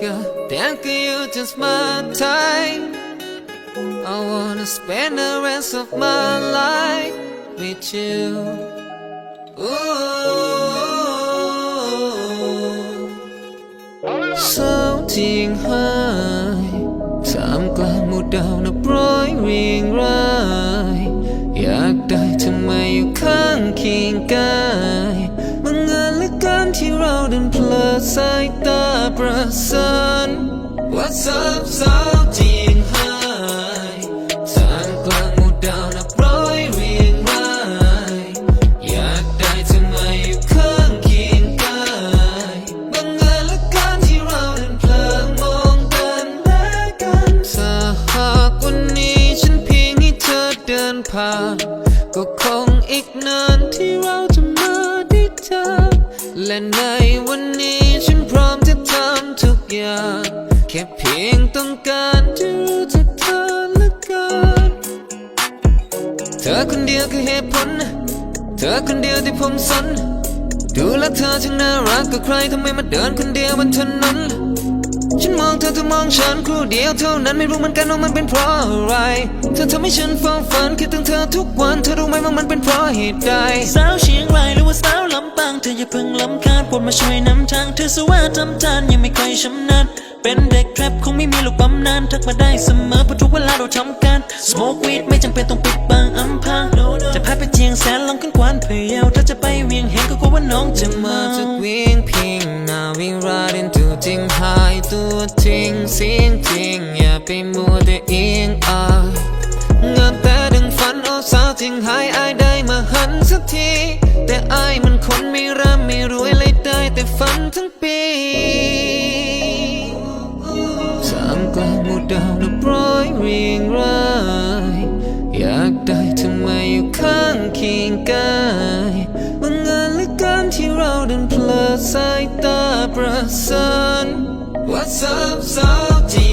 God damn, can you just my time? I wanna spend the rest of my life with you. Ooh. เศร้าจริงหายท่ามกลางหมู่ดาวนับร้อยเรียงราย อยากได้เธอมอยู่ข้างเคียงกายบังเอิญเหลือเกินที่เราดันเพลอสายตา ประสาน What's up สาวจริงหายท่ามกลางหมู่ดาวนับร้อยเรียงรายอยากได้เธอมาอยู่ข้างเคียงกายบังเอิญเหลือเกินที่เราดันเพลอมองกันและกันถ้าหากวันนี้ฉันเพียงให้เธอเดินผ่านก็คงอีกนานที่เราจะมาได้เจอและในวันนี้ อคนเดียวคือเหตุผล เธอคนเดียวที่ผมสน ดูแลเธอช่างน่ารักกับใครทำไมมาเดินคนเดียวบนถนนฉันมองเธอเธอมองฉันครู่เดียวเท่านั้นไม่รู้เหมือนกันว่ามันเป็นเพราะอะไร เธอทำให้ฉันฟ้าฝันคิดถึงเธอทุกวันเธอรู้ไหมว่ามันเป็นเพราะเหตุใดสาวเชียงรายหรือว่าสาวลำปางเธออย่าเพิ่งลำคาญปรดมาช่วยนำทางเธอสว่าจำจานยังไม่ค่อยชำนาญ เป็นเด็กแทรปคงไม่มีลูกปั๊มนานทักมาได้เสมอเพราะทุกเวลาเราทำการ smoke weed ไม่จำเป็นต้องปิดบังอำพรางจะพาไปเจียงแสนลองขึ้นกวานเพยวถ้าจะไปเวียงแหงก็กลัวว่าน้องจะมาจากวิ่งพิงนาวิ่งราดินตัวจริงหายตัวจริงเสียงจริงอย่าไปมัวแต่เอียงอายเงินแต่ดึงฝันโอ้สาวจริงหายอายได้มาหันสักทีแต่อายมันคนไม่ร่ำไม่รวยเลยได้แต่ฝันทั้งปี พียงกายบังเอิญหลือการที่เราดินเพลิดสายตาประสาน What's up สาวจี